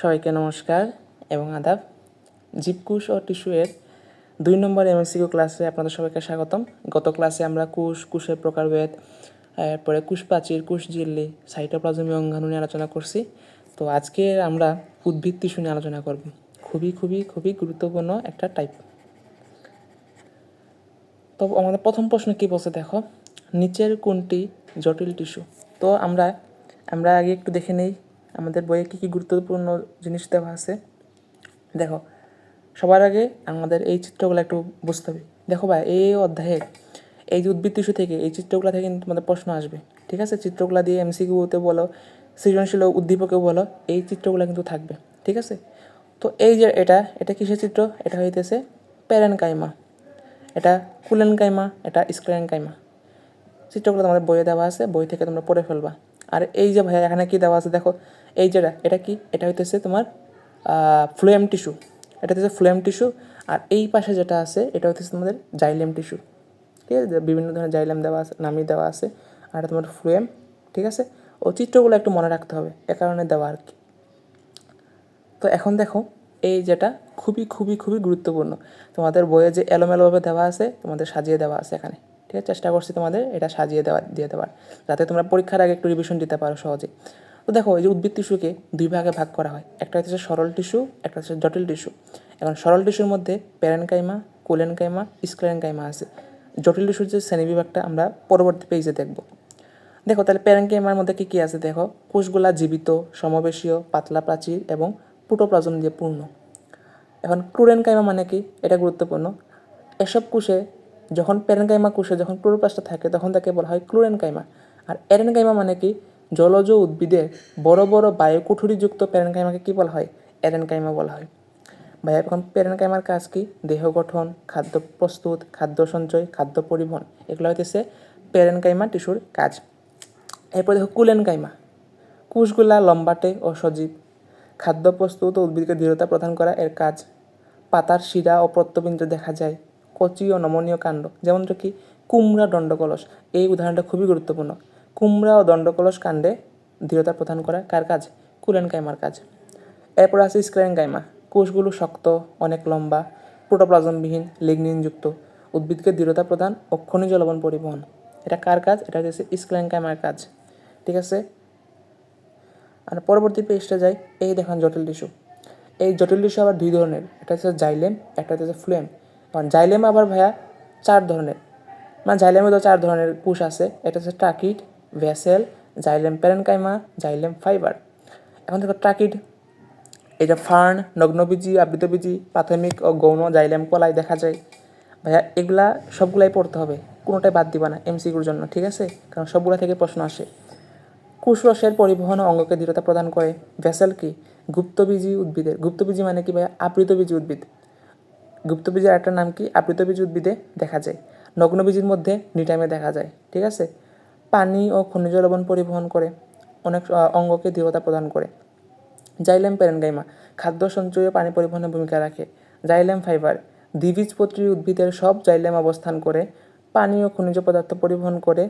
সবাইকে নমস্কার এবং আদাব। জীবকুশ ও টিস্যু এর দুই নম্বর এমএসসিকিউ ক্লাসে আপনাদের সবাইকে স্বাগতম। গত ক্লাসে আমরা কুশ, কুশের প্রকারভেদ এরপরে কুশ প্রাচীর, কুশ জিল্লি, সাইটোপ্লাজমি অঙ্গাণু নিয়ে আলোচনা করছি। তো আজকে আমরা উদ্ভিদ টিস্যু নিয়ে আলোচনা করব। খুবই খুবই খুবই গুরুত্বপূর্ণ একটা টাইপ তো আমাদের প্রথম প্রশ্ন কী বলছে দেখো? নিচের কোনটি জটিল টিস্যু? তো আমরা আমরা আগে একটু দেখে নেই। আমাদের বইয়ে কী কী গুরুত্বপূর্ণ জিনিস দেওয়া আছে? দেখো, সবার আগে আমাদের এই চিত্রগুলো একটু বুঝতে হবে। দেখো ভাই, এই অধ্যায়ের এই যে উদ্ভিদ টিস্যু থেকে এই চিত্রগুলো থেকে কিন্তু তোমাদের প্রশ্ন আসবে, ঠিক আছে? চিত্রগুলো দিয়ে এমসিকিউতে বলো, সৃজনশীল উদ্দীপকেও বলো, এই চিত্রগুলো কিন্তু থাকবে, ঠিক আছে? তো এই যে এটা এটা কিসের চিত্র? এটা হইতেছে প্যারেন কাইমা এটা কুলেন কাইমা এটা স্ক্লেন কাইমা চিত্রগুলো তোমাদের বইয়ে দেওয়া আছে, বই থেকে তোমরা পড়ে ফেলবা। আর এই যে ভাইয়া, এখানে কি দেওয়া আছে? দেখো, এই যেটা এটা কি? এটা হইতেছে তোমার ফ্লোয়েম টিস্যু এটা হচ্ছে ফ্লোয়েম টিস্যু আর এই পাশে যেটা আছে, এটা হচ্ছে তোমাদের জাইলেম টিস্যু ঠিক আছে? বিভিন্ন ধরনের জাইলেম দেওয়া আছে নামি দেওয়া আছে, আর এটা তোমার ফ্লোয়েম ঠিক আছে? ও চিত্রগুলো একটু মনে রাখতে হবে, এ কারণে দেওয়া আর কি। তো এখন দেখো, এই যেটা খুবই খুবই খুবই গুরুত্বপূর্ণ। তোমাদের বইয়ে যে এলোমেলোভাবে দেওয়া আছে, তোমাদের সাজিয়ে দেওয়া আছে এখানে। ঠিক আছে? চেষ্টা করছি তোমাদের এটা সাজিয়ে দেওয়া, দিয়ে দেওয়ার। যাতে তোমরা পরীক্ষার আগে একটু রিভিশন দিতে পারো সহজে তো দেখো, এই যে উদ্ভিদ টিস্যুকে দুই ভাগে ভাগ করা হয়। একটা হচ্ছে সরল টিস্যু, একটা হচ্ছে জটিল টিস্যু। এখন সরল টিস্যুর মধ্যে প্যারেনকাইমা কোলেনকাইমা স্ক্লেনকাইমা আছে। জটিল টিস্যুর যে শ্রেণীবিভাগটা আমরা পরবর্তী পেজে দেখব। দেখো, তাহলে প্যারেনকাইমার মধ্যে কী কী আছে দেখো? কোষগুলা জীবিত, সমবেশীয়, পাতলা প্রাচীর এবং প্রোটোপ্লাজম দিয়ে পূর্ণ। এখন ক্লোরেনকাইমা মানে কি? এটা গুরুত্বপূর্ণ। এসব কোষে যখন প্যারেনকাইমা কোষে যখন ক্লোরোপ্লাস্টটা থাকে, তখন তাকে বলা হয় ক্লোরেনকাইমা। আর এরেনকাইমা মানে কি? জলজ উদ্ভিদের বড় বড় বায়ুকুঠুরিযুক্ত প্যারেনকাইমাকে কী বলা হয়? এরেনকাইমা বলা হয়। ভাইয়া, এখন প্যারেনকাইমার কাজ কি? দেহ গঠন, খাদ্য প্রস্তুত, খাদ্য সঞ্চয়, খাদ্য পরিবহন, এগুলো হইতেছে প্যারেনকাইমা টিস্যুর কাজ। এরপর দেখো কুলেনকাইমা। কোষগুলা লম্বাটে ও সজীব। খাদ্য প্রস্তুত ও উদ্ভিদকে দৃঢ়তা প্রদান করা এর কাজ। পাতার শিরা ও প্রত্যবিন্দু দেখা যায়। কচি ও নমনীয় কাণ্ড। যেমন কি, কুমড়া দণ্ডকলস। এই উদাহরণটা খুবই গুরুত্বপূর্ণ। কুমড়া ও দণ্ডকলস কাণ্ডে দৃঢ়তা প্রদান করা কার কাজ? কুলেনকাইমার কাজ। এরপর আছে স্ক্লেনকাইমা কোষগুলো শক্ত, অনেক লম্বা, প্রোটোপ্লাজমবিহীন, লিগনিনযুক্ত। উদ্ভিদকে দৃঢ়তা প্রদান ও খনিজ লবণ পরিবহন। এটা কার কাজ? এটা হচ্ছে স্ক্লেনকাইমার কাজ। ঠিক আছে? আর পরবর্তী পেজটা যাই। এই দেখেন জটিল টিস্যু। এই জটিল টিস্যু আবার দুই ধরনের। একটা হচ্ছে জাইলেম, একটা হচ্ছে ফ্লেম কারণ জাইলেম আবার ভাইয়া চার ধরনের। মানে জাইলেমে তো চার ধরনের কুশ আছে। এটা হচ্ছে tracheid, vessel, xylem parenchyma, xylem fibre. এখন দেখো ট্রাকিড এটা ফার্ন, নগ্নবীজি, আবৃতবীজি, প্রাথমিক ও গৌণ জাইলেম কলাই দেখা যায়। ভাইয়া, এগুলা সবগুলাই পড়তে হবে। কোনোটাই বাদ দিবা না এমসিকিউর জন্য, ঠিক আছে? কারণ সবগুলা থেকে প্রশ্ন আসে। কুশরসের পরিবহন অঙ্গকে দৃঢ়তা প্রদান করে। ভেসেল কি? গুপ্তবীজি উদ্ভিদের গুপ্তবীজি মানে কি ভাই আবৃতবীজি উদ্ভিদ। গুপ্তবীজের একটা নাম কি? আবৃতবীজি উদ্ভিদে দেখা যায়। নগ্নবীজির মধ্যে নিটামে দেখা যায়, ঠিক আছে? পানি ও খনিজ লবণ পরিবহন করে, অনেক অঙ্গকে দৃঢ়তা প্রদান করে। জাইলেম প্যারেনগাইমা, খাদ্য সঞ্চয়ে পানি পরিবহনে ভূমিকা রাখে। জাইলেম ফাইবার দ্বিবীজপত্রী উদ্ভিদের সব জাইলেম অবস্থান করে, পানি ও খনিজ পদার্থ পরিবহন করে,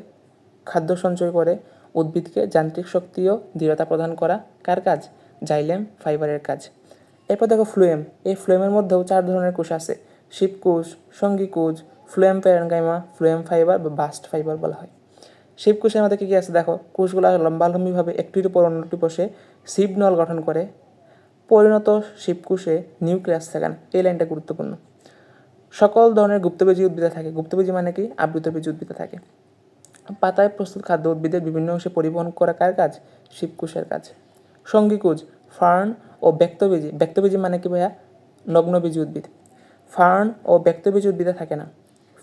খাদ্য সঞ্চয় করে, উদ্ভিদকে যান্ত্রিক শক্তি ও দৃঢ়তা প্রদান করা কার কাজ? জাইলেম ফাইবারের কাজ। এরপর দেখো ফ্লুয়েম এই ফ্লুয়েমের মধ্যেও চার ধরনের কোষ আছে। শিবকোষ সঙ্গী কোষ ফ্লুয়েম প্যারেনগাইমা ফ্লুয়েম ফাইবার বা বাস্ট ফাইবার বলা হয়। শিবকোষের মধ্যে কী কী আছে দেখো? কোষগুলো লম্বালম্বিভাবে একটির উপর অন্যটি বসে শিবনল গঠন করে। পরিণত শিবকোষে নিউক্লিয়াস থাকে না এই লাইনটা গুরুত্বপূর্ণ। সকল ধরনের গুপ্তবীজী উদ্ভিদে থাকে। গুপ্তবীজী মানে কি? আবৃতবীজী উদ্ভিদে থাকে। পাতায় প্রস্তুত খাদ্য উদ্ভিদের বিভিন্ন অংশে পরিবহন করা কার কাজ? শিবকোষের কাজ। সঙ্গীকুজ ফার্ন ও ব্যক্তবীজী ব্যক্তবীজী মানে কি ভাইয়া? নগ্নবীজী উদ্ভিদ। ফার্ন ও ব্যক্তবীজী উদ্ভিদে থাকে না।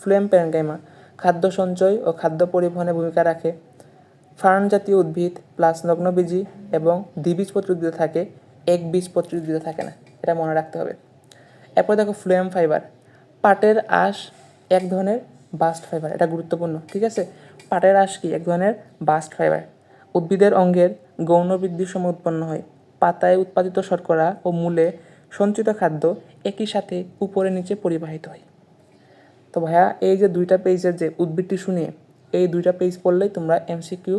ফ্লেম প্যারেনকাইমা খাদ্য সঞ্চয় ও খাদ্য পরিবহনে ভূমিকা রাখে। ফার্ন জাতীয় উদ্ভিদ প্লাস নগ্নবীজী এবং দ্বিবীজপত্রী উদ্ভিদে থাকে এক বীজপত্রী উদ্ভিদে থাকে না। এটা মনে রাখতে হবে। এরপর দেখো ফ্লেম ফাইবার। পাটের আঁশ এক ধরনের বাস্ট ফাইবার, এটা গুরুত্বপূর্ণ, ঠিক আছে? পাটের আঁশ কি? এক ধরনের বাস্ট ফাইবার। উদ্ভিদের অঙ্গের গৌণ বৃদ্ধির সময় উৎপন্ন হয়। পাতায় উৎপাদিত শর্করা ও মূলে সঞ্চিত খাদ্য একই সাথে উপরে নিচে পরিবাহিত হয়। তো ভাইয়া, এই যে দুইটা পেজের যে উদ্ভিদটি শুনিয়ে এই দুইটা পেজ পড়লেই তোমরা এমসিকিউ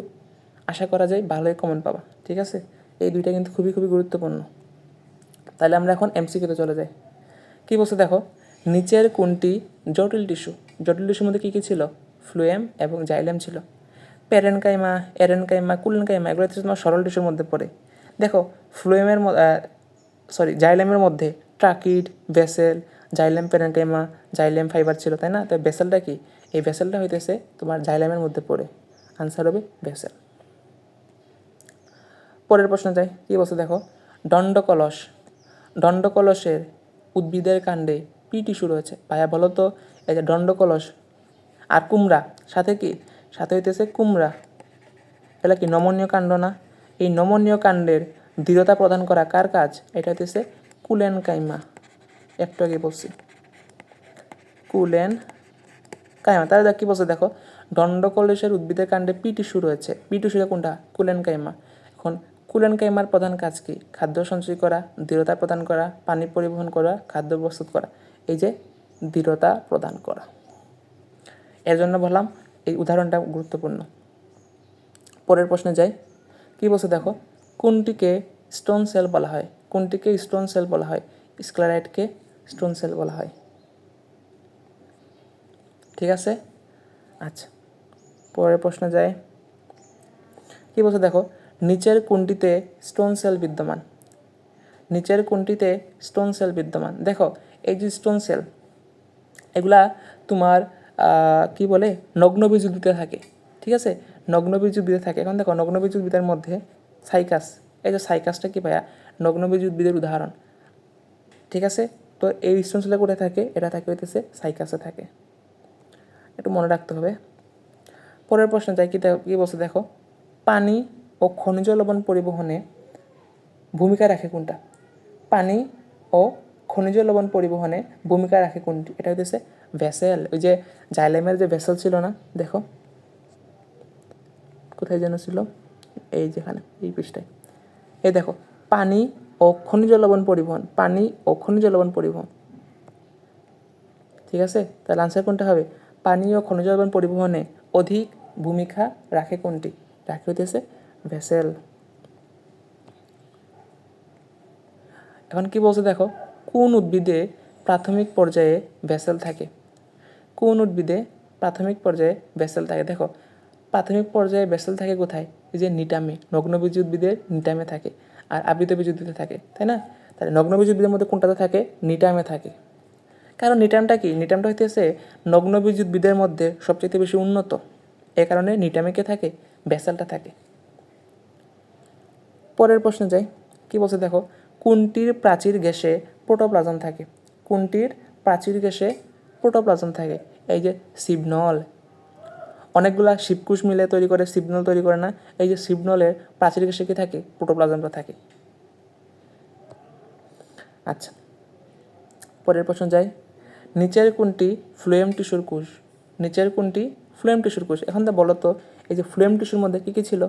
আশা করা যায় ভালোই কমেন্ট পাবা, ঠিক আছে? এই দুইটা কিন্তু খুবই খুবই গুরুত্বপূর্ণ। তাহলে আমরা এখন এমসিকিউতে চলে যাই। কী বলছে দেখো, নিচের কোনটি জটিল টিস্যু? জটিল টিস্যুর মধ্যে কী কী ছিল? ফ্লুয়েম এবং জাইলেম ছিল। প্যারেনকাইমা এরেনকাইমা কুলেনকাইমা, এগুলো তোমার সরল টিস্যুর মধ্যে পড়ে। দেখো ফ্লুয়েমের সরি জাইলেমের মধ্যে tracheid vessel xylem parenchyma xylem fibre ছিল, তাই না? তো ভেসেলটা কি? এই ভেসেলটা হইতেছে তোমার জাইলেমের মধ্যে পড়ে। আনসার হবে ভেসেল পরের প্রশ্ন যাই। কী বলছে দেখো? দণ্ডকলস দণ্ডকলসের উদ্ভিদের কাণ্ডে পি টিস্যু রয়েছে। ভাইয়া, বলো তো, এই যে দণ্ডকলস আর কুমড়া, সাথে কি? সাথে হইতেছে কুমড়া। এটা কি নমনীয় কাণ্ড না? এই নমনীয় কাণ্ডের দৃঢ়তা প্রদান করা কার কাজ? এটা হইতেছে কুলেন কাইমা। একটু আগে বলছি। Collenchyma. তাহলে কী বলছে, দেখো, দণ্ডকলসের উদ্ভিদের কাণ্ডে পি টিস্যু রয়েছে। পি টিস্যুটা কোনটা? Collenchyma. এখন কুলেন কাইমার প্রধান কাজ কি? খাদ্য সঞ্চয় করা, দৃঢ়তা প্রদান করা, পানি পরিবহন করা, খাদ্য প্রস্তুত করা। এই যে দৃঢ়তা প্রদান করা। এর জন্য বললাম, এই উদাহরণটা গুরুত্বপূর্ণ। পরের প্রশ্নে যাই। কী বলছে দেখো? কোনটিকে স্টোন সেল বলা হয়? কোনটিকে স্টোন সেল বলা হয়? স্ক্লারাইটকে স্টোন সেল বলা হয়। ঠিক আছে? আচ্ছা পরের প্রশ্নে যাই কী বলছে দেখো? নিচের কোনটিতে স্টোন সেল বিদ্যমান? নিচের কোনটিতে স্টোন সেল বিদ্যমান? দেখো, এই যে স্টোন সেল এগুলা তোমার কি বলে? নগ্নবীজ উদ্ভিদে থাকে। ঠিক আছে? নগ্নবীজ উদ্ভিদে থাকে। এখন দেখো নগ্নবীজ উদ্ভিদের মধ্যে সাইকাস, এই যে সাইকাসটা কি ভাইয়া? নগ্নবীজ উদ্ভিদের উদাহরণ। ঠিক আছে? তো এই স্টোন সেলে কোথায় থাকে? এটা থাকে হইতেছে সাইকাসে থাকে। একটু মনে রাখতে হবে। পরের প্রশ্ন যাই, কি কী বলছে দেখো? পানি ও খনিজ লবণ পরিবহনে ভূমিকা রাখে কোনটা? পানি ও খনিজ লবণ পরিবহনে ভূমিকা রাখে কোনটি? এটা হইতেছে ভেসেল। ওই যে জাইলেমের যে ভেসেল ছিল না, দেখো? কোথায় যেন ছিল? এই যেখানে, এই পৃষ্ঠায়। এই দেখো, পানি ও খনিজ লবণ পরিবহন, পানি ও খনিজ লবণ পরিবহন। ঠিক আছে? তাহলে আনসার কোনটা হবে? পানি ও খনিজ লবণ পরিবহনে অধিক ভূমিকা রাখে কোনটি? রাখে হইতেছে ভেসেল। এখন কি বলছে দেখো? কোন উদ্ভিদে প্রাথমিক পর্যায়ে ভেসেল থাকে? কোন উদ্ভিদে প্রাথমিক পর্যায়ে ভেসেল থাকে? দেখো প্রাথমিক পর্যায়ে থাকে কোথায়? এই যে নিটামে নগ্নবীজ উদ্ভিদের নিটামে থাকে আর আবৃতবীজ উদ্ভিদে থাকে, তাই না? তাহলে নগ্নবীজ উদ্ভিদের মধ্যে কোনটাতে থাকে? নিটামে থাকে। কারণ নিটামটা কি? নিটামটা হইতেছে নগ্নবীজ উদ্ভিদের মধ্যে সবচেয়ে বেশি উন্নত। এ কারণে নিটামেকে থাকে? ভেসেলটা থাকে। পরের প্রশ্নে যাই। কি বলছে দেখো? কোনটির প্রাচীর গ্যাসে প্রোটোপ্লাজম থাকে? কোনটির প্রাচীর গ্যাসে প্রোটোপ্লাজম থাকে? এই যে সিবনল অনেকগুলা শিবকুশ মিলে তৈরি করে সিবনল তৈরি করে না, এই যে সিবনলের প্রাচীর গ্যাসে কি থাকে? প্রোটোপ্লাজমটা থাকে। আচ্ছা পরের প্রশ্ন যাই। নিচের কোনটি ফ্লুয়েম টিস্যুর কোষ নিচের কোনটি ফ্লুয়েম টিস্যুর কোষ এখন তো বলো তো, এই যে ফ্লুয়েম টিস্যুর মধ্যে কী কী ছিল?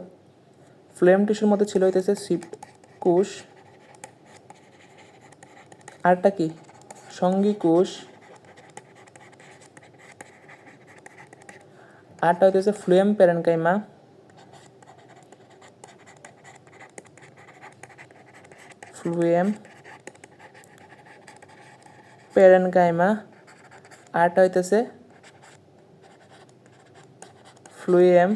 ফ্লুয়েম টিস্যুর মধ্যে ছিল হইতেছে শিব কোষ আরটা কি? সঙ্গী কোষ আরটা হইতেছে ফ্লুয়েম প্যারেনকাইমা ফ্লুয়েম প্যারেনকাইমা আরটা হইতেছে ফ্লুয়েম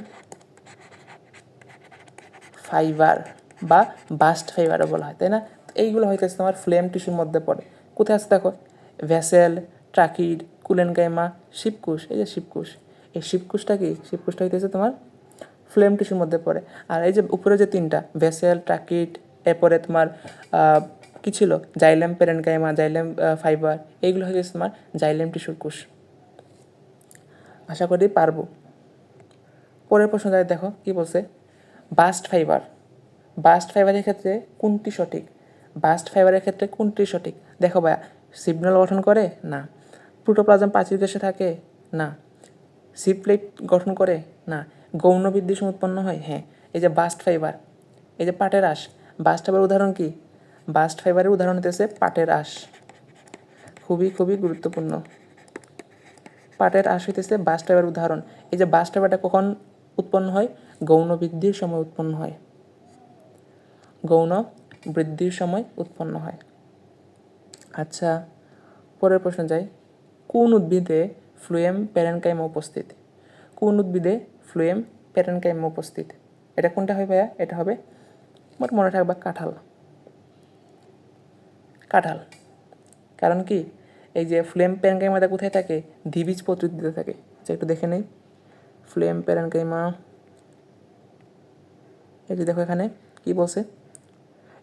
ফাইবার বা বাস্ট ফাইবারও বলা হয় তাই না এইগুলো হইতেছে তোমার ফ্লেম টিস্যুর মধ্যে পড়ে কোথায় আছে দেখো ভ্যাসেল ট্রাকিড কুলেনকাইমা শিবকুশ এই যে শিবকুশ এই শিবকুশটা কি? শিবকুশটা হইতেছে তোমার ফ্লেম টিস্যুর মধ্যে পড়ে। আর এই যে উপরে যে তিনটা, ভেসেল, ট্রাকিট, এরপরে তোমার কী ছিল? জাইলেম, পেরেনকাইমা, জাইলেম ফাইবার, এইগুলো হচ্ছে তোমার জাইলেম টিস্যুর কোষ। আশা করি পারব। পরের প্রশ্ন যায় দেখো, কি বলছে? Bast fibre. বাস্ট ফাইবারের ক্ষেত্রে কোনটি সঠিক? বাস্ট ফাইবারের ক্ষেত্রে কোনটি সঠিক? দেখো ভাইয়া, সিগন্যাল গঠন করে? না। প্রোটোপ্লাজম প্রাচীর দেশে থাকে? না। সিপ্লেট গঠন করে? না। গৌণ সময় উৎপন্ন হয়? হ্যাঁ। এই যে বাস্ট ফাইবার এই যে পাটের আঁশ। বাস্ট ফাইবার উদাহরণ কি? বাস্ট ফাইবারের উদাহরণ হতেছে পাটের আঁশ। খুবই খুবই গুরুত্বপূর্ণ। পাটের আঁশ হইতেছে বাস্ট ফাইবার উদাহরণ। এই যে বাস্ট ফাইবারটা কখন উৎপন্ন হয়? গৌণ বৃদ্ধির সময় উৎপন্ন হয়। গৌণ বৃদ্ধির সময় উৎপন্ন হয়। আচ্ছা পরের প্রশ্ন যাই। কোন উদ্ভিদে ফ্লুয়েম প্যারেনকাইমা উপস্থিত। কোন উদ্ভিদে ফ্লুয়েম প্যারেনকাইমা উপস্থিত? এটা কোনটা হবে ভাইয়া? এটা হবে মোট মনে থাকবা কাঁঠাল। কাঁঠাল। কারণ কি? এই যে ফ্লেম প্যারেনকাইমাটা কোথায় থাকে? দ্বিবীজ উদ্ভিদে থাকে। আচ্ছা একটু দেখে নেই। Phloem parenchyma. এই যে দেখো এখানে কি বলছে?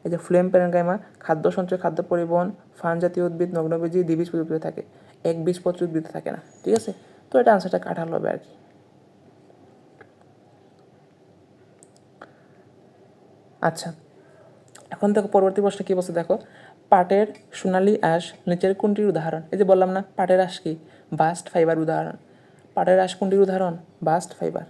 এই যে ফ্লেম প্যারেনকাইমা খাদ্য সঞ্চয়, খাদ্য পরিবহন, ফান জাতীয় উদ্ভিদ, নগ্নবীজি, দ্বিবীজ উদ্ভিদে থাকে। এক বীজপত্র দিতে থাকে না, ঠিক আছে? তো এটা আনসারটা কাঁঠাল হবে আর কি। আচ্ছা এখন দেখো পরবর্তী প্রশ্ন কী বলছে দেখো? পাটের সোনালি আঁশ নিচের কোনটির উদাহরণ? এই যে বললাম না, পাটের আঁশ কি? বাস্ট ফাইবার উদাহরণ। পাটের আঁশ কোনটির উদাহরণ? Bast fibre.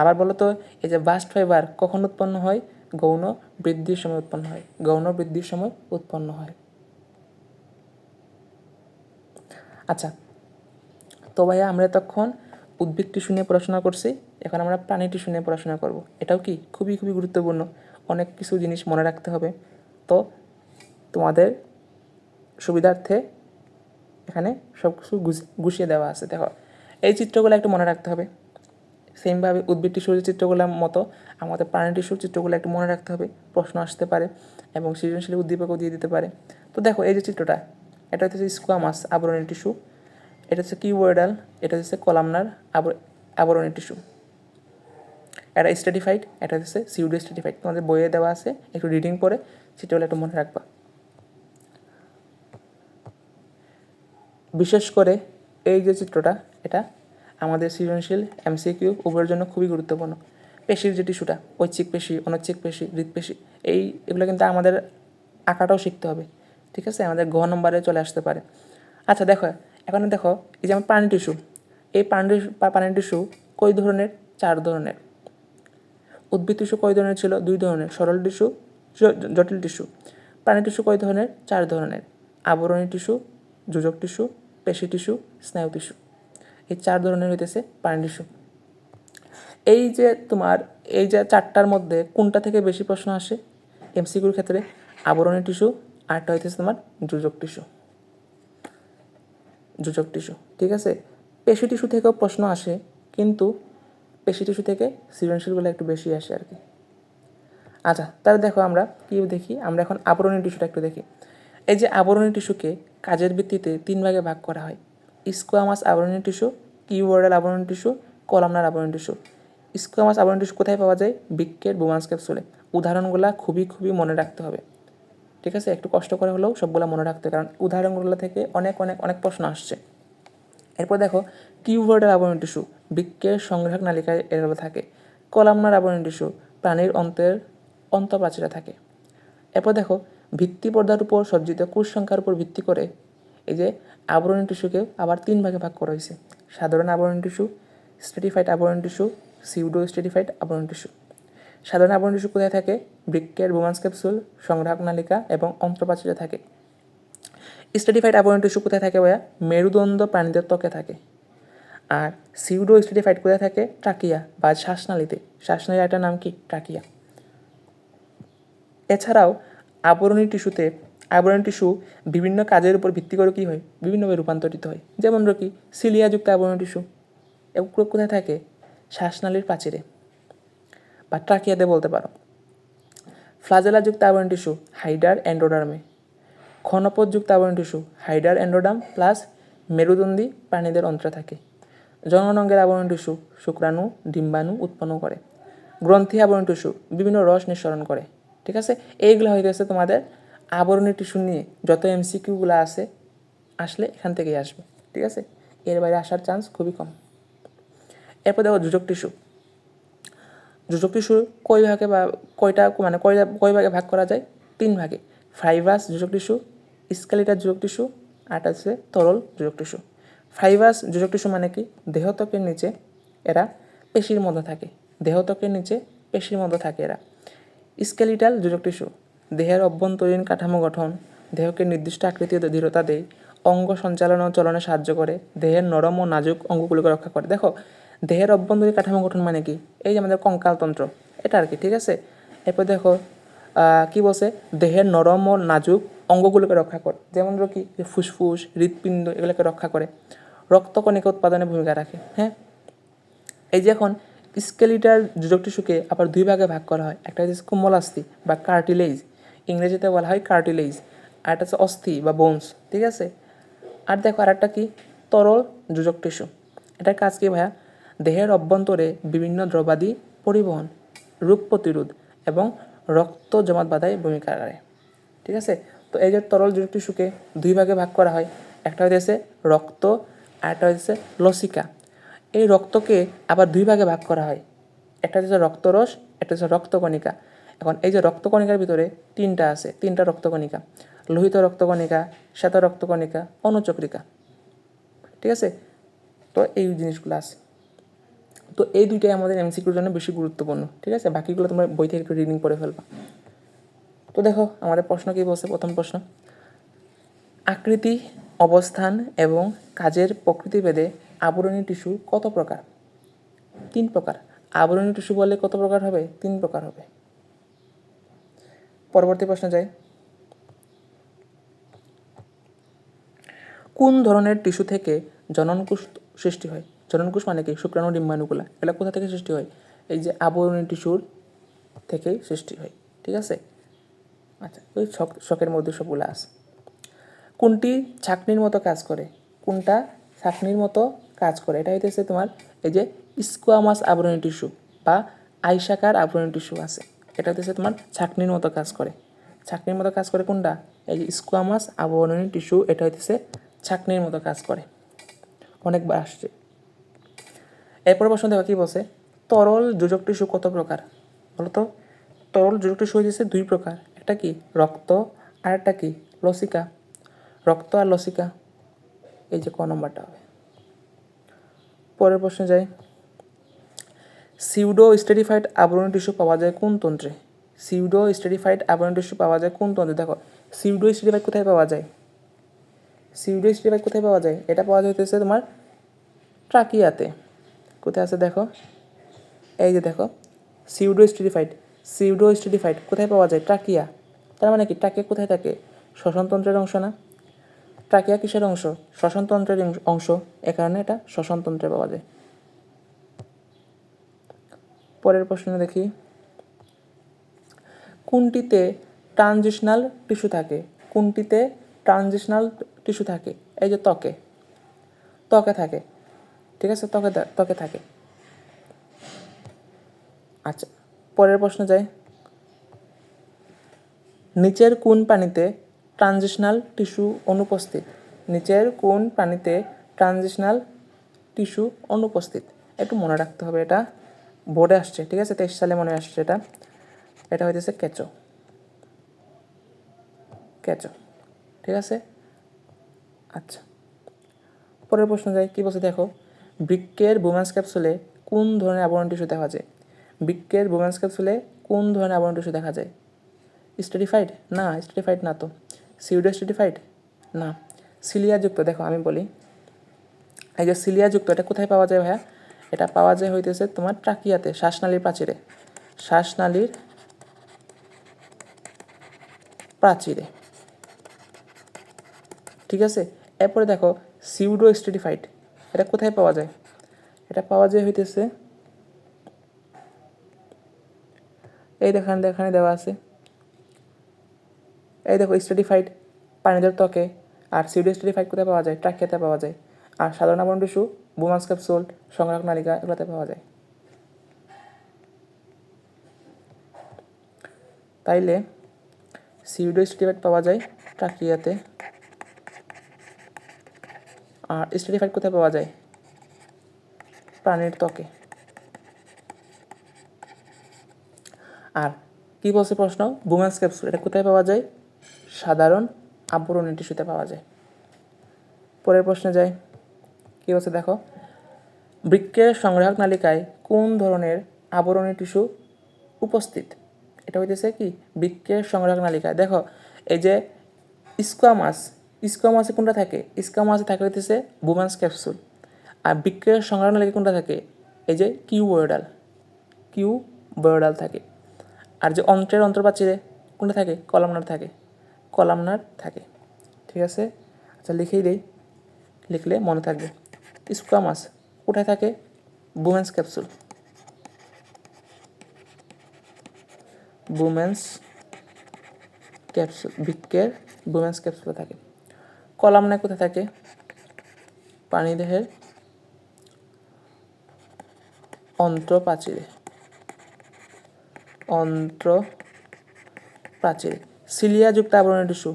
আবার বলো তো, এই যে বাস্ট ফাইবার কখন উৎপন্ন হয়? গৌণ বৃদ্ধির সময় উৎপন্ন হয়। গৌণ বৃদ্ধির সময় উৎপন্ন হয়। আচ্ছা তো ভাইয়া আমরা তখন উদ্ভিদ টিস্যু নিয়ে পড়াশোনা করছি, এখন আমরা প্রাণী টিস্যু নিয়ে পড়াশোনা করব। এটাও কি খুবই খুবই গুরুত্বপূর্ণ, অনেক কিছু জিনিস মনে রাখতে হবে। তো তোমাদের সুবিধার্থে এখানে সব কিছু গুছিয়ে দেওয়া আছে, দেখো। এই চিত্রগুলো একটু মনে রাখতে হবে। সেমভাবে উদ্ভিদ টিস্যুর চিত্রগুলোর মতো আমাদের প্রাণী টিস্যুর চিত্রগুলো একটু মনে রাখতে হবে, প্রশ্ন আসতে পারে এবং সৃজনশীল উদ্দীপকও দিয়ে দিতে পারে। তো দেখো, এই যে চিত্রটা এটা হচ্ছে স্কোয়ামাস আবরণী টিস্যু। এটা হচ্ছে কিউওয়ার্ডাল এটা হচ্ছে কলামনার আবরণী টিস্যু। এটা স্টাডিফাইড এটা হচ্ছে সিউডো স্টাডিফাইড তোমাদের বইয়ে দেওয়া আছে, একটু রিডিং পরে সেটা হলে একটু মনে রাখবা। বিশেষ করে এই যে চিত্রটা, এটা আমাদের সৃজনশীল এমসিকিউ উভয়ের জন্য খুবই গুরুত্বপূর্ণ। পেশির যে টিস্যুটা, ঐচ্ছিক পেশি, অনৈচ্ছিক পেশি হৃদপেশি এই এগুলো কিন্তু আমাদের আঁকাটাও শিখতে হবে। ঠিক আছে? আমাদের ঘ নম্বরে চলে আসতে পারে। আচ্ছা দেখো, এখন দেখো, এই যে আমার প্রাণী টিস্যু, এই প্রাণী প্রাণী টিস্যু কই ধরনের? চার ধরনের। উদ্ভিদ টিস্যু কয় ধরনের ছিল? দুই ধরনের। সরল টিস্যু জটিল টিস্যু। প্রাণী টিস্যু কয় ধরনের? চার ধরনের। আবরণী টিস্যু, যোজক টিস্যু, পেশি টিস্যু স্নায়ু টিস্যু। এই চার ধরনের হইতেছে প্রাণী টিস্যু। এই যে তোমার, এই যে চারটার মধ্যে কোনটা থেকে বেশি প্রশ্ন আসে? এমসিকিউর ক্ষেত্রে আবরণী টিস্যু আরটা হইতেছে তোমার যোজক টিস্যু। যোজক টিস্যু, ঠিক আছে? পেশি টিস্যু থেকেও প্রশ্ন আসে, কিন্তু পেশি টিস্যু থেকে সৃজনশীলগুলো একটু বেশি আসে আর কি। আচ্ছা তাহলে দেখো আমরা কী দেখি? আমরা এখন আবরণী টিস্যুটা একটু দেখি। এই যে আবরণী টিস্যুকে কাজের ভিত্তিতে তিন ভাগে ভাগ করা হয়। স্কোয়ামাস আবরণী টিস্যু কিউওয়ার্ডাল আবরণী টিস্যু কলামনার আবরণী টিস্যু। স্কোয়ামাস আবরণী টিস্যু কোথায় পাওয়া যায়? বৃক্ষের বোমান্স ক্যাপসুলে। উদাহরণগুলো খুবই খুবই মনে রাখতে হবে। ঠিক আছে? একটু কষ্ট করে হলেও সবগুলো মনে রাখতে। কারণ উদাহরণগুলো থেকে অনেক অনেক অনেক প্রশ্ন আসছে। এরপর দেখো কিউভার্ডের আবরণ টিস্যু। বৃক্ষের সংগ্রাহক নালিকায় এভাবে থাকে। কলামনার আবরণ টিস্যু। প্রাণীর অন্তের অন্তপ্রাচীরা থাকে। এরপর দেখো, ভিত্তি পর্দার উপর সজ্জিত কোষ সংখ্যার উপর ভিত্তি করে এই যে আবরণী টিস্যুকে আবার তিন ভাগে ভাগ করা হয়েছে। সাধারণ আবরণ টিস্যু স্টেটিফাইড আবরণ টিস্যু সিউডো স্টেটিফাইড আবরণ টিস্যু। সাধারণ আবরণ টিস্যু কোথায় থাকে বৃক্ষের বোমান্স ক্যাপসুল, সংগ্রাহক নালিকা এবং অন্ত্রপ্রাচীরে থাকে। স্টেডিফাইড আবরণ টিস্যু কোথায় থাকে ভাইয়া, মেরুদণ্ড প্রাণীদের ত্বকে থাকে। আর সিউডো স্টেডিফাইড কোথায় থাকে? ট্রাকিয়া বা শ্বাসনালীতে। শ্বাসনালীর একটা নাম কি? ট্রাকিয়া। এছাড়াও আবরণী টিস্যুতে আবরণী টিস্যু বিভিন্ন কাজের উপর ভিত্তি করে কী হয়? বিভিন্নভাবে রূপান্তরিত হয়। যেমন কি, সিলিয়াযুক্ত আবরণী টিস্যু। এগুলো কোথায় থাকে? শ্বাসনালীর প্রাচীরে। বা ট্রাকিয়াতে বলতে পারো। ফ্লাজেলাযুক্ত আবরণ টিস্যু, হাইডার অ্যান্ডোডার্মে। ঘনপথযুক্ত আবরণ টিস্যু, হাইডার অ্যান্ডোডাম প্লাস মেরুদণ্ডী প্রাণীদের অন্ত্রে থাকে। জননঙ্গের আবরণ টিস্যু, শুক্রাণু, ডিম্বাণু উৎপন্ন করে। গ্রন্থি আবরণ টিস্যু, বিভিন্ন রস নিঃসরণ করে। ঠিক আছে? এইগুলো হইতেছে তোমাদের আবরণী টিস্যু নিয়ে যত এমসিকিউগুলো আছে, আসলে এখান থেকেই আসবে। ঠিক আছে? এর বাইরে আসার চান্স খুবই কম। এরপর দেখো যোজক টিস্যু। যোজক টিস্যু কয় ভাগে বা কয়টা মানে কয় কয় ভাগে ভাগ করা যায়? তিন ভাগে। ফাইবাস যোজক টিস্যু স্কেলিটার যোজক টিস্যু আরটা হচ্ছে তরল যোজক টিস্যু ফাইবাস যোজক টিস্যু মানে কি? দেহত্বকের নিচে এরা পেশির মধ্যে থাকে। দেহত্বকের নিচে পেশির মধ্যে থাকে এরা। স্কেলিটাল যোজক টিস্যু দেহের অভ্যন্তরীণ কাঠামো গঠন, দেহকে নির্দিষ্ট আকৃতি দৃঢ়তা দেয়, অঙ্গ সঞ্চালন ও চলনে সাহায্য করে, দেহের নরম ও নাজুক অঙ্গগুলোকে রক্ষা করে। দেখো দেহের অভ্যন্তরীণ কাঠামো গঠন মানে কি? এই যে আমাদের কঙ্কালতন্ত্র এটা আর কি, ঠিক আছে? এরপর দেখো কি বলছে? দেহের নরম ও নাজুক অঙ্গগুলোকে রক্ষা করে। যেমন ধরো কি? ফুসফুস, হৃৎপিণ্ড এগুলোকে রক্ষা করে। রক্তকণিকা উৎপাদনে ভূমিকা রাখে হ্যাঁ? এই যে এখন স্কেলিটার যোজক টিস্যুকে আবার দুই ভাগে ভাগ করা হয়। একটা হচ্ছে কোমলাস্থি বা কার্টিলেজ। ইংরেজিতে বলা হয় কার্টিলেজ। আর একটা হচ্ছে অস্থি বা বোনস, ঠিক আছে? আর দেখো আর একটা কি? তরল যোজক টিস্যু এটার কাজ কি ভাইয়া? দেহের অভ্যন্তরে বিভিন্ন দ্রবাদি পরিবহন, রোগ প্রতিরোধ এবং রক্ত জমাট বাধায় ভূমিকা রাখে। ঠিক আছে? তো এই যে তরল যোজক টিস্যুকে দুই ভাগে ভাগ করা হয়। একটা হচ্ছে রক্ত, আর একটা হচ্ছে লসিকা। এই রক্তকে আবার দুই ভাগে ভাগ করা হয়। একটা হচ্ছে রক্তরস, একটা হচ্ছে রক্তকণিকা। এখন এই যে রক্তকণিকার ভিতরে তিনটা আছে, তিনটা রক্তকণিকা। লোহিত রক্তকণিকা, শ্বেত রক্তকণিকা, অনুচক্রিকা। ঠিক আছে? তো এই জিনিসগুলো আছে। তো এই দুইটাই আমাদের এমসিকিউর জন্য বেশি গুরুত্বপূর্ণ, ঠিক আছে? বাকিগুলো তোমরা বই থেকে একটু রিডিং করে ফেলবা। তো দেখো, আমাদের প্রশ্ন কী বলছে? প্রথম প্রশ্ন। আকৃতি, অবস্থান এবং কাজের প্রকৃতি ভেদে আবরণী টিস্যু কত প্রকার? তিন প্রকার। আবরণী টিস্যু বললে কত প্রকার হবে? তিন প্রকার হবে। পরবর্তী প্রশ্ন যাই। কোন ধরনের টিস্যু থেকে জননকোষ সৃষ্টি হয়? জননকোষ মানে কি? শুক্রাণু ডিম্বাণুগুলা এগুলো কোথা থেকে সৃষ্টি হয়? এই যে আবরণী টিস্যুর থেকেই সৃষ্টি হয়। ঠিক আছে? আচ্ছা ওই শখ শখের মধ্যে সবগুলো আছে। কোনটি ছাকনির মতো কাজ করে? কোনটা ছাকনির মতো কাজ করে? এটা হইতেছে তোমার এই যে স্কোয়ামাস আবরণী টিস্যু বা আইসাকার আবরণী টিস্যু আছে। এটা হইতেছে তোমার ছাকনির মতো কাজ করে। ছাকনির মতো কাজ করে কোনটা? এই যে স্কোয়ামাস আবরণী টিস্যু, এটা হইতেছে ছাকনির মতো কাজ করে। অনেকবার আসছে। এরপর প্রশ্ন দেখো, কী বলছে? তরল যোজক টিস্যু কত প্রকার? বলতো, তরল যোজক টিস্যু হয়েছে দুই প্রকার। একটা কি? রক্ত, আর একটা কি? লসিকা। রক্ত আর লসিকা। এই যে ক নম্বরটা হবে। পরের প্রশ্নে যাই। সিউডো স্টেডিফাইড আবরণ টিস্যু পাওয়া যায় কোন তন্ত্রে? সিউডো স্টেডিফাইড আবরণ টিস্যু পাওয়া যায় কোন তন্ত্রে? দেখো সিউডো স্টেডিফাইড কোথায় পাওয়া যায়? সিউডো স্টেডিফাইড কোথায় পাওয়া যায়? এটা পাওয়া যাইতেছে তোমার ট্রাকিয়াতে। কোথায় আছে দেখো? এই যে দেখো সিউডো স্টেডিফাইড সিউডো স্টেডিফাইড কোথায় পাওয়া যায়? ট্রাকিয়া। তার মানে কি? ট্রাকিয়া কোথায় থাকে? শ্বসনতন্ত্রের অংশ না? ট্রাকিয়া কিসের অংশ? শ্বসনতন্ত্রের অংশ। এ কারণে এটা শ্বসনতন্ত্রে পাওয়া যায়। পরের প্রশ্ন দেখি। কোনটিতে ট্রানজিশনাল টিস্যু থাকে? কোনটিতে ট্রানজিশনাল টিস্যু থাকে? এই যে ত্বকে। ত্বকে থাকে। ঠিক আছে? ত্বকে ত্বকে থাকে। আচ্ছা পরের প্রশ্ন যাই। নিচের কোন পানিতে ট্রানজিশনাল টিস্যু অনুপস্থিত? নিচের কোন পানিতে ট্রানজিশনাল টিস্যু অনুপস্থিত? একটু মনে রাখতে হবে এটা। বোর্ডে আসছে, ঠিক আছে? তেইশ সালে মনে আসছে এটা। এটা হইতেছে কেঁচো। কেঁচো, ঠিক আছে? আচ্ছা। পরের প্রশ্ন যাই, কী বলছে দেখো? বৃক্কের বুমান্স ক্যাপসুলে কোন ধরনের আবরণ টিস্যু দেখা যায়? বৃক্কের বুমান্স ক্যাপসুলে কোন ধরনের আবরণ টিস্যু দেখা যায়? স্টেডিফাইড না স্টেডিফাইড না তো। সিউডো স্টেডিফাইড না। সিলিয়াযুক্ত, দেখো আমি বলি। এই যে সিলিয়াযুক্ত, এটা কোথায় পাওয়া যায় ভাইয়া? এটা পাওয়া যায় হইতেছে তোমার ট্রাকিয়াতে, শ্বাসনালীর প্রাচীরে। শ্বাসনালীর প্রাচীরে। ঠিক আছে? এরপরে দেখো সিউডো স্টেডিফাইড এটা কোথায় পাওয়া যায়? এটা পাওয়া যায় হইতেছে এই দেখান দেখানে দেওয়া আছে। এই দেখো স্টেডিফাইড পানিদের ত্বকে আর সিউডো স্টেডিফাইড কোথায় পাওয়া যায়? ট্রাকিয়াতে পাওয়া যায়। আর সাধারণ আবরণ টিস্যু, বুমাস ক্যাপসুল সংগ্রাহক নালিকা এগুলোতে পাওয়া যায়। তাইলে সিউডো স্টেডিফাইড পাওয়া যায় ট্রাকিয়াতে। আর স্টেডিফাইড কোথায় পাওয়া যায়? প্রাণীর ত্বকে। আর কি বলছে প্রশ্ন? বুমেন্স ক্যাপসুল এটা কোথায় পাওয়া যায়? সাধারণ আবরণী টিস্যুতে পাওয়া যায়। পরের প্রশ্নে যাই। কী বলছে দেখো? বৃক্ষের সংগ্রাহক নালিকায় কোন ধরনের আবরণী টিস্যু উপস্থিত? এটা হইতেছে কি? বৃক্ষের সংগ্রাহক নালিকায়। দেখো, এই যে স্কোয়ামাস স্কোয়ামাসে কোনটা থাকে? স্কোয়ামাসে থাকে হইতেছে বুমান্স ক্যাপসুল আর বৃক্কের সংগ্রাহক লেগে কোনটা থাকে? এই যে কিউ বয়োডাল কিউ বয়োডাল থাকে। আর যে অন্ত্রের অন্তর্বাচিরে কোনটা থাকে? কলামনার থাকে। কলামনার থাকে। ঠিক আছে? আচ্ছা লিখেই দেই। লিখলে মনে থাকবে। স্কোয়ামাস কোথায় থাকে? বুমেন্স ক্যাপসুল বুমেন্স ক্যাপসুল বৃক্কের বুমেন্স ক্যাপসুলে থাকে। কলামনায় কোথায় থাকে? প্রাণীদেহের অন্ত্রপ্রাচীরে। অন্ত্র প্রাচীরে সিলিয়াযুক্ত আবরণী টিস্যু।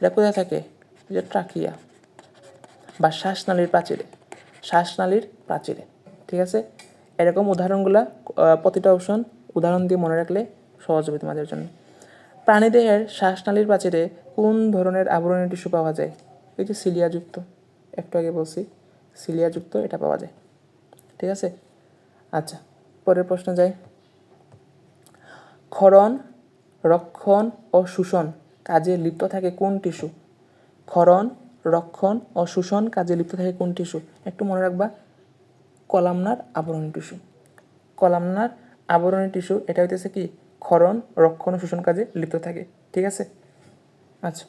এটা কোথায় থাকে? যে ট্রাকিয়া বা শ্বাসনালীর প্রাচীরে। শ্বাসনালীর প্রাচীরে। ঠিক আছে? এরকম উদাহরণগুলো প্রতিটা অপশন উদাহরণ দিয়ে মনে রাখলে সহজ হবে তোমাদের জন্য। প্রাণীদেহের শ্বাসনালীর প্রাচীরে কোন ধরনের আবরণী টিস্যু পাওয়া যায়? এই যে সিলিয়াযুক্ত, একটু আগে বলছি, সিলিয়াযুক্ত এটা পাওয়া যায়। ঠিক আছে? আচ্ছা পরের প্রশ্ন যাই। ক্ষরণ, রক্ষণ ও শোষণ কাজে লিপ্ত থাকে কোন টিস্যু? ক্ষরণ, রক্ষণ ও শোষণ কাজে লিপ্ত থাকে কোন টিস্যু? একটু মনে রাখবা, কলামনার আবরণী টিস্যু। কলামনার আবরণী টিস্যু, এটা হইতেছে কি? ক্ষরণ, রক্ষণ শোষণ কাজে লিপ্ত থাকে, ঠিক আছে? আচ্ছা।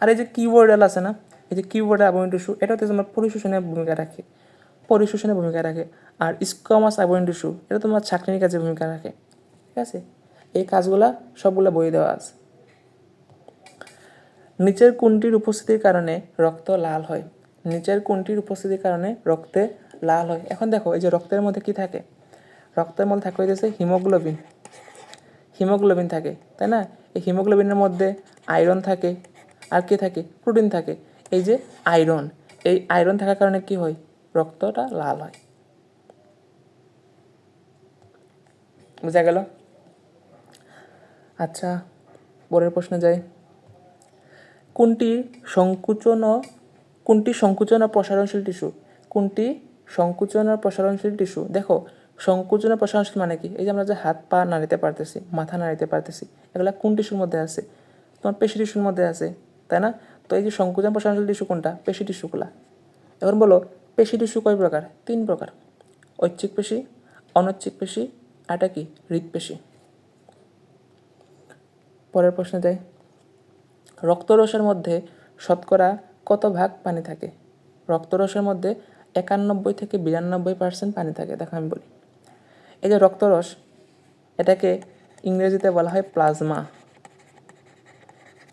আর এই যে কিওয়ার্ডাল আছে না, এই যে কিওয়ার্ড আবরণী টিস্যু, এটা হচ্ছে তোমার পরিশোষণের ভূমিকা রাখে পরিশোষণের ভূমিকা রাখে। আর স্কমাস আবরণী টিস্যু, এটা তোমার ছাকনির কাজে ভূমিকা রাখে, ঠিক আছে? এই কাজগুলা সবগুলা বই দেওয়া আছে। নিচের কোনটির উপস্থিতির কারণে রক্ত লাল হয়, নিচের কোনটির উপস্থিতির কারণে রক্তে লাল হয়। এখন দেখো, এই যে রক্তের মধ্যে কি থাকে? রক্তের মধ্যে থাকে হিমোগ্লোবিন হিমোগ্লোবিন থাকে, তাই না? এই হিমোগ্লোবিনের মধ্যে আয়রন থাকে। আর কি থাকে? প্রোটিন থাকে। এই যে আয়রন, এই আয়রন থাকার কারণে কি হয়? রক্তটা লাল হয়। বুঝা গেল? আচ্ছা পরের প্রশ্নে যাই। কোনটি সংকুচন ও কোনটি সংকুচন ও প্রসারণশীল টিস্যু? কোনটি সংকুচন ও প্রসারণশীল টিস্যু? দেখো সংকুচন ও প্রসারণশীল মানে কি? এই যে আমরা যে হাত পা নাড়িতে পারতেছি, মাথা নাড়িতে পারতেছি, এগুলা কোন টিস্যুর মধ্যে আছে? তোমার পেশি টিস্যুর মধ্যে আছে, তাই না? তো এই যে সংকোচন প্রসারণশীল টিস্যু কোনটা? পেশি টিস্যুগুলা এখন বলো, পেশি টিস্যু কয় প্রকার? তিন প্রকার। ঐচ্ছিক পেশি, অনৈচ্ছিক পেশি আটা কি? হৃদপেশি পরের প্রশ্নে যাই। রক্তরসের মধ্যে শতকরা কত ভাগ পানি থাকে? রক্তরসের মধ্যে একানব্বই থেকে বিরানব্বই পার্সেন্ট পানি থাকে, দেখো আমি বলি। এই যে রক্তরস, এটাকে ইংরেজিতে বলা হয় প্লাজমা।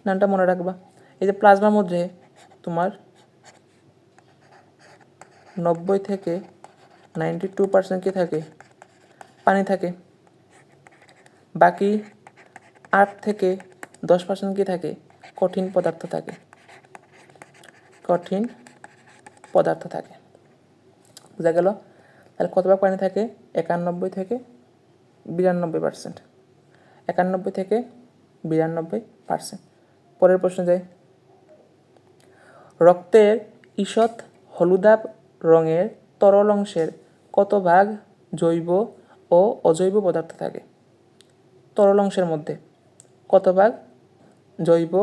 নামটা মনে রাখবা। এই যে প্লাজমার মধ্যে তোমার নব্বই থেকে নাইনটি টু পার্সেন্ট কী থাকে? পানি থাকে। বাকি আট থেকে দশ পার্সেন্ট কী থাকে? কঠিন পদার্থ থাকে। কঠিন পদার্থ থাকে। বোঝা গেল? তাহলে কত ভাগ পানি থাকে? একানব্বই থেকে বিরানব্বই পার্সেন্ট একানব্বই থেকে বিরানব্বই পার্সেন্ট পরের প্রশ্ন যাই। রক্তের ঈষৎ হলুদাব রঙের তরল অংশের কত ভাগ জৈব ও অজৈব পদার্থ থাকে? তরল অংশের মধ্যে কত ভাগ জৈব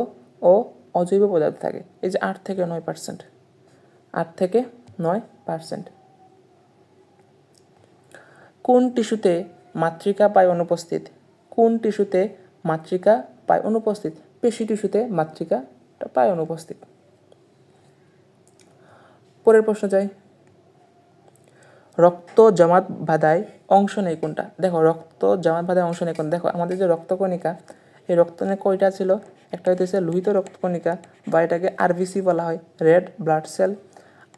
ও অজৈব পদার্থ থাকে? এই যে আট থেকে নয় পার্সেন্ট আট থেকে নয় পার্সেন্ট কোন টিস্যুতে মাতৃকা পায় অনুপস্থিত? কোন টিস্যুতে মাতৃকা পায় অনুপস্থিত? পেশি টিস্যুতে মাতৃকা পায় অনুপস্থিত। পরের প্রশ্ন যাই। রক্ত জমাট বাঁধায় অংশ নেই কোনটা? দেখো, রক্ত জমাট বাঁধায় অংশ নেই কোন দেখো, আমাদের যে রক্তকণিকা, এই রক্তনে কয়টা ছিল? একটা হইতেছে লোহিত রক্তকণিকা বা এটাকে আরবিসি বলা হয়, রেড ব্লাড সেল।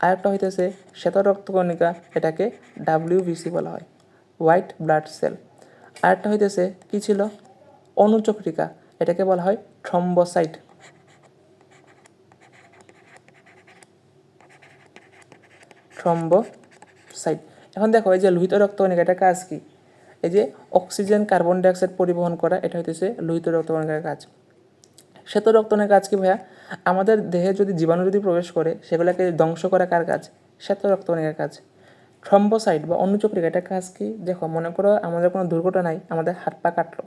আর একটা হইতেছে শ্বেত রক্তকণিকা, এটাকে ডাব্লিউবিসি বলা হয়। White blood cell. আর একটা হইতেছে, কী ছিল? অনুচক্রিকা, এটাকে বলা হয় থ্রম্বোসাইট। থ্রম্বোসাইট। এখন দেখো, এই যে লোহিত রক্তকণিকা এটা কাজ কি? এই যে অক্সিজেন কার্বন ডাইঅক্সাইড পরিবহন করা, এটা হইতেছে লোহিত রক্তকণিকার কাজ। শ্বেত রক্তনের কাজ কি ভাইয়া? আমাদের দেহে যদি জীবাণু যদি প্রবেশ করে, সেগুলোকে ধ্বংস করা কার কাজ? শ্বেত রক্তকণিকার কাজ। থ্রম্বোসাইট বা অনুচক্রিকা এটা কাজ কি? দেখো, মনে করো আমাদের কোনো দুর্ঘটনা নাই, আমাদের হাত পা কাটলো।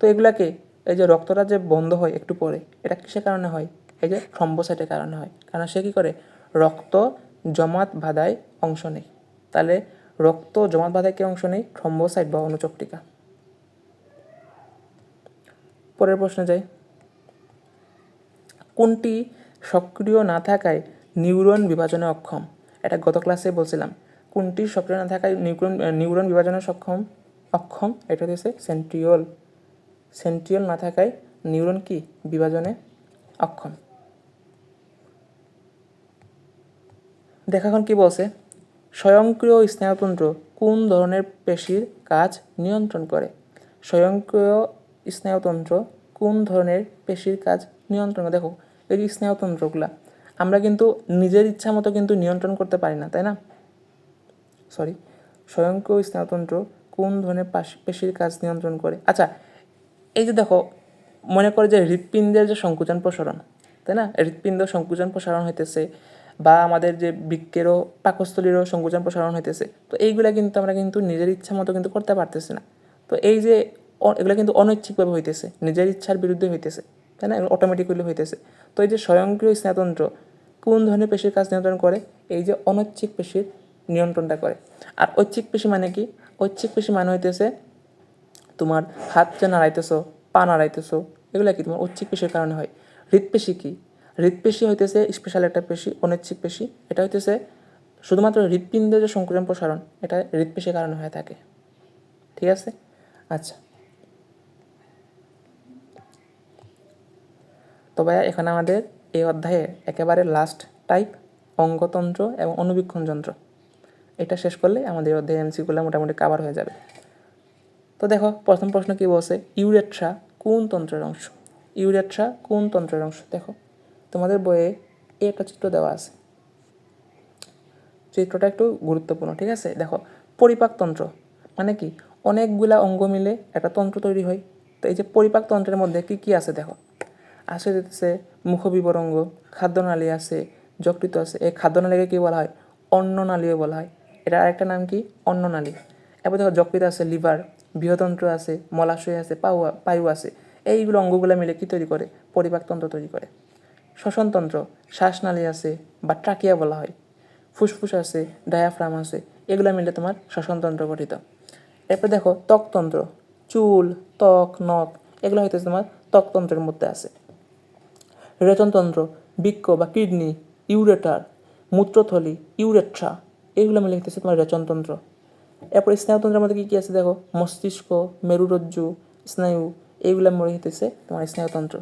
তো এগুলাকে, এই যে রক্তটা যে বন্ধ হয় একটু পরে, এটা কিসের কারণে হয়? এই যে থ্রম্বোসাইটের কারণে হয়। কারণ সে কী করে? রক্ত জমাট বাঁধায় অংশ নেই। তাহলে রক্ত জমাট বাঁধায় কে অংশ নেই? থ্রম্বোসাইট বা অনুচক্রিকা পরের প্রশ্নে যাই। কোনটি সক্রিয় না থাকায় নিউরন বিভাজনে অক্ষম? এটা গত ক্লাসে বলছিলাম। কোনটি সক্রিয় না থাকায় নিউরন নিউরন বিভাজনে সক্ষম, অক্ষম, এটা হচ্ছে সেন্ট্রিওল। সেন্ট্রিওল না থাকায় নিউরন কি? বিভাজনে অক্ষম। দেখা এখন কি বলছে? স্বয়ংক্রিয় স্নায়ুতন্ত্র কোন ধরনের পেশির কাজ নিয়ন্ত্রণ করে? স্বয়ংক্রিয় স্নায়ুতন্ত্র কোন ধরনের পেশির কাজ নিয়ন্ত্রণ দেখো, এই স্নায়ুতন্ত্রগুলা আমরা কিন্তু নিজের ইচ্ছা মতো কিন্তু নিয়ন্ত্রণ করতে পারি না, তাই না? সরি স্বয়ংক্রিয় স্নায়ুতন্ত্র কোন ধরনের পাশ- পেশির কাজ নিয়ন্ত্রণ করে? আচ্ছা এই যে দেখো, মনে করে যে হৃৎপিণ্ডের যে সংকুচন প্রসারণ, তাই না? হৃৎপিণ্ড সংকুচন প্রসারণ হইতেছে বা আমাদের যে বৃক্ষেরও পাকস্থলীরও সংকুচন প্রসারণ হইতেছে। তো এইগুলা কিন্তু আমরা কিন্তু নিজের ইচ্ছা মতো কিন্তু করতে পারতেছি না। তো এই যে এগুলো কিন্তু অনৈচ্ছিকভাবে হইতেছে, নিজের ইচ্ছার বিরুদ্ধে হইতেছে, তাই না? অটোমেটিক্যালি হইতেছে। তো এই যে স্বয়ংক্রিয় স্নায়ুতন্ত্র কোন ধরনের পেশির কাজ নিয়ন্ত্রণ করে? এই যে অনৈচ্ছিক পেশির নিয়ন্ত্রণটা করে। আর ঐচ্ছিক পেশি মানে কি? ঐচ্ছিক পেশি মানে হইতেছে তোমার হাত যে নাড়াইতেছো, পা নাড়াইতেছো, এগুলো কি তোমার ঐচ্ছিক পেশির কারণে হয়? হৃৎপেশি কি? হৃৎপেশি হইতেছে স্পেশাল একটা পেশি, অনৈচ্ছিক পেশি। এটা হইতেছে শুধুমাত্র হৃৎপিণ্ডের যে সংকুচন প্রসারণ, এটা হৃৎপেশির কারণে হয়ে থাকে। ঠিক আছে? আচ্ছা। তবে এখানে আমাদের এই অধ্যায়ে একেবারে লাস্ট টাইপ অঙ্গতন্ত্র এবং অনুবীক্ষণ যন্ত্র। এটা শেষ করলে আমাদের অধ্যায় এমসিগুলো মোটামুটি কাভার হয়ে যাবে। তো দেখো, প্রথম প্রশ্ন কী বলছে? ইউরেট্রা কোন তন্ত্রের অংশ? ইউরেট্রা কোন তন্ত্রের অংশ? দেখো, তোমাদের বইয়ে একটা চিত্র দেওয়া আছে। চিত্রটা একটু গুরুত্বপূর্ণ, ঠিক আছে? দেখো পরিপাকতন্ত্র মানে কি? অনেকগুলা অঙ্গ মিলে একটা তন্ত্র তৈরি হয়। তো এই যে পরিপাকতন্ত্রের মধ্যে কি কি আছে দেখো? আসে দিতেছে মুখবিবরঙ্গ, খাদ্যনালী আছে যকৃত আছে। এই খাদ্যনালীকে কী বলা হয়? অন্ননালীও বলা হয়। এটা আরেকটা নাম কি? অন্ননালী। এবার দেখো যকৃত আছে, লিভার, বৃহতন্ত্র আছে, মলাশয় আছে, পাউ, পায়ু আছে। এইগুলো অঙ্গগুলো মিলে কি তৈরি করে? পরিপাকতন্ত্র তৈরি করে। শ্বসনতন্ত্র শ্বাসনালী আছে বা ট্রাকিয়া বলা হয়। ফুসফুস আছে, ডায়াফ্রাম আছে, এগুলো মিলে তোমার শ্বসনতন্ত্র গঠিত। এরপর দেখো, ত্বকতন্ত্র, চুল, ত্বক, নখ, এগুলো হয়তো তোমার ত্বকতন্ত্রের মধ্যে আছে। রেচনতন্ত্র বৃক্ষ বা কিডনি, ইউরেটার, মূত্রথলি, ইউরেট্রা এগুলো মিলে হইতেছে তোমার রেচনতন্ত্র। এরপর স্নায়ুতন্ত্রের মধ্যে কী কী আছে দেখো? মস্তিষ্ক, মেরুরজ্জু, স্নায়ু, এইগুলো মিলে হইতেছে তোমার স্নায়ুতন্ত্র।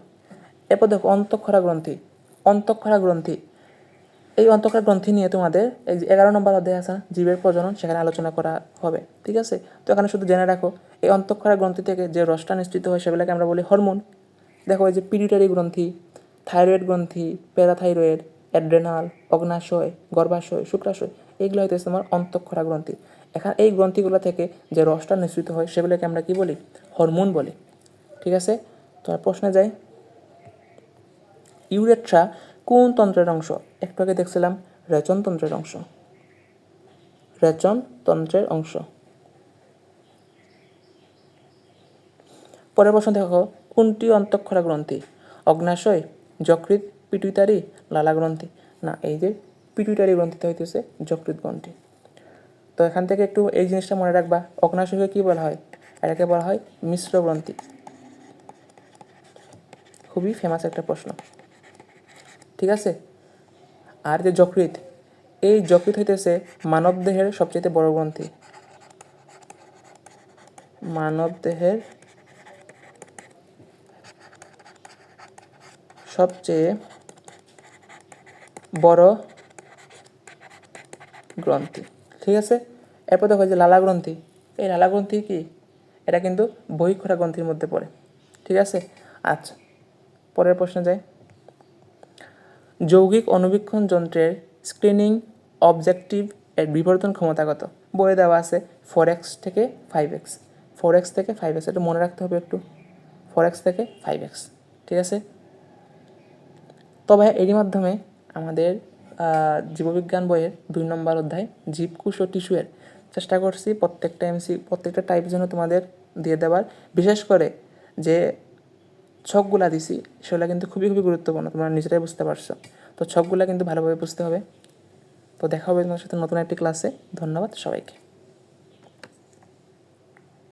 এরপর দেখো অন্তঃক্ষরা গ্রন্থি। অন্তঃক্ষরা গ্রন্থি। এই অন্তঃক্ষরা গ্রন্থি নিয়ে তোমাদের এগারো নম্বর অধ্যায় আছে জীবের প্রজনন, সেখানে আলোচনা করা হবে, ঠিক আছে? তো এখানে শুধু জেনে রাখো, এই অন্তঃক্ষরা গ্রন্থি থেকে যে রসটা নিশ্চিত হয় সেগুলোকে আমরা বলি হরমোন। দেখো এই যে পিরিটারি গ্রন্থি, থাইরয়েড গ্রন্থি, প্যারাথাইরয়েড, অ্যাড্রেনাল, অগ্নাশয়, গর্ভাশয়, শুক্রাশয় এইগুলো হইতেছে তোমার অন্তঃক্ষরা গ্রন্থি। এখানে এই গ্রন্থিগুলো থেকে যে রসটা নিঃসৃত হয়, সেগুলোকে আমরা কি বলি? হরমোন বলি। ঠিক আছে? তো প্রশ্নে যাই। ইউরেট্রা কোন তন্ত্রের অংশ? একটু আগে দেখছিলাম, রেচন তন্ত্রের অংশ। রেচন তন্ত্রের অংশ। পরের প্রশ্ন দেখো, কোনটি অন্তঃক্ষরা গ্রন্থি? অগ্নাশয় যকৃত পিটুইতারি, লালা গ্রন্থি? না, এই যে পিটুইটারি গ্রন্থিতে হইতেছে যকৃৎ গ্রন্থি। তো এখান থেকে একটু এই জিনিসটা মনে রাখবা। অগ্নাশয়কে কী বলা হয়? এটাকে বলা হয় মিশ্র গ্রন্থি। খুবই ফেমাস একটা প্রশ্ন। ঠিক আছে? আর যে যকৃৎ, এই যকৃৎ হইতেছে মানব দেহের সবচেয়ে বড় গ্রন্থি। মানব দেহের সবচেয়ে বড় গ্রন্থি, ঠিক আছে? এরপর দেখো যে লালা গ্রন্থি, এই লালা গ্রন্থি কি? এটা কিন্তু বহিঃক্ষরা গ্রন্থির মধ্যে পড়ে, ঠিক আছে? আচ্ছা পরের প্রশ্নে যাই। যৌগিক অনুবীক্ষণ যন্ত্রের স্ক্রিনিং অবজেক্টিভ এর বিবর্তন ক্ষমতা কত? বইয়ে দেওয়া আছে ফোর এক্স থেকে ফাইভ এক্স ফোর এক্স থেকে ফাইভ এক্স এটা মনে রাখতে হবে একটু। ফোর এক্স থেকে ফাইভ এক্স ঠিক আছে? তবে এরই মাধ্যমে আমাদের জীববিজ্ঞান বইয়ের দুই নম্বর অধ্যায় জীবকুশ ও টিস্যুয়ের চেষ্টা করছি প্রত্যেকটা এমসি প্রত্যেকটা টাইপ যেন তোমাদের দিয়ে দেওয়ার। বিশেষ করে যে ছকগুলা দিছি, সেগুলো কিন্তু খুবই খুবই গুরুত্বপূর্ণ, তোমরা নিজেরাই বুঝতে পারছ। তো ছকগুলা কিন্তু ভালোভাবে বুঝতে হবে। তো দেখা হবে তোমার সাথে নতুন একটি ক্লাসে ধন্যবাদ সবাইকে।